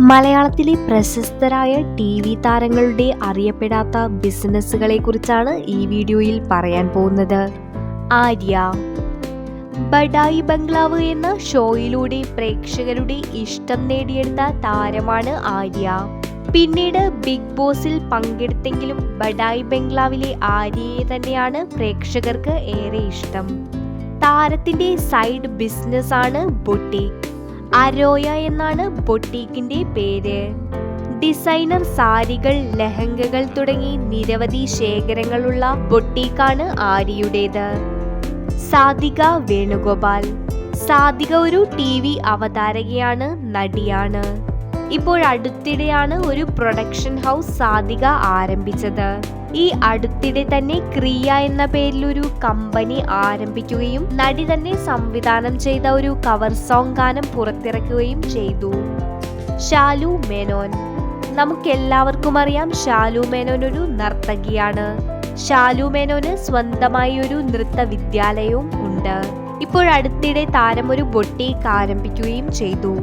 മലയാളത്തിലെ പ്രശസ്തരായ T V താരങ്ങളുടെ അറിയപ്പെടാത്ത ബിസിനസ്സുകളെ കുറിച്ചാണ് ഈ വീഡിയോയിൽ പറയാൻ പോകുന്നത്. ആര്യ. ബഡായി ബംഗ്ലാവ് എന്ന ഷോയിലൂടെ പ്രേക്ഷകരുടെ ഇഷ്ടം നേടിയെടുത്ത താരമാണ് ആര്യ. പിന്നീട് ബിഗ് ബോസിൽ പങ്കെടുത്തെങ്കിലും ബഡായി ബംഗ്ലാവിലെ ആര്യയെ തന്നെയാണ് പ്രേക്ഷകർക്ക് ഏറെ ഇഷ്ടം. താരത്തിന്റെ സൈഡ് ബിസിനസ് ആണ് ബൊട്ടീക് അരോയ എന്നാണ് ബൊട്ടീക്കിന്റെ പേര്. ഡിസൈനർ സാരികൾ ലഹങ്കകൾ തുടങ്ങി നിരവധി ശേഖരങ്ങളുള്ള ബൊട്ടീക്കാണ് ആര്യയുടേത്. സാധിക വേണുഗോപാൽ. സാധിക ഒരു ടി വി അവതാരകയാണ് നടിയാണ്. ഇപ്പോൾ അടുത്തിടെയാണ് ഒരു പ്രൊഡക്ഷൻ ഹൗസ് സാധിക ആരംഭിച്ചത്. ഈ അടുത്തിടെ തന്നെ ക്രിയ എന്ന പേരിലൊരു കമ്പനി ആരംഭിക്കുകയും നടി തന്നെ സംവിധാനം ചെയ്ത ഒരു കവർ സോങ് ഗാനം പുറത്തിറക്കുകയും ചെയ്തു. ഷാലു മേനോൻ. നമുക്കെല്ലാവർക്കും അറിയാം ഷാലു മേനോൻ ഒരു നർത്തകിയാണ്. ഷാലു മേനോന് സ്വന്തമായി ഒരു നൃത്ത വിദ്യാലയവും ഉണ്ട് ഇപ്പോഴടുത്തിടെ താരം ഒരു ബൊട്ടീക്ക് ആരംഭിക്കുകയും ചെയ്തു.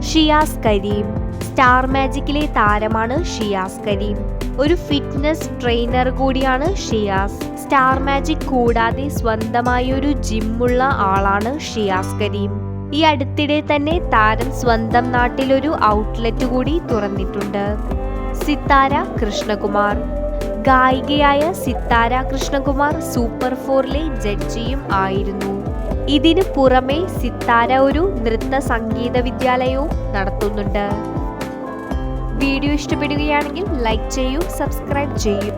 ഷിയാസ് കരീം. സ്റ്റാർ മാജിക്കിലെ താരമാണ് ഷിയാസ് കരീം. ഒരു ഫിറ്റ്നസ് ട്രെയിനർ കൂടിയാണ് ഷിയാസ്. സ്റ്റാർ മാജിക് കൂടാതെ സ്വന്തമായ ഒരു ജിമ്മുള്ള ആളാണ് ഷിയാസ് കരീം. ഈ അടുത്തിടെ തന്നെ താരം സ്വന്തം നാട്ടിലൊരു ഔട്ട്ലെറ്റ് കൂടി തുറന്നിട്ടുണ്ട്. സിത്താര കൃഷ്ണകുമാർ. ഗായികയായ സിത്താര കൃഷ്ണകുമാർ സൂപ്പർ ഫോറിലെ ജഡ്ജിയും ആയിരുന്നു. ഇതിനു പുറമെ സിത്താര ഒരു നൃത്ത സംഗീത വിദ്യാലയവും നടത്തുന്നുണ്ട്. വീഡിയോ ഇഷ്ടപ്പെടുകയാണെങ്കിൽ ലൈക്ക് ചെയ്യൂ സബ്സ്ക്രൈബ് ചെയ്യൂ.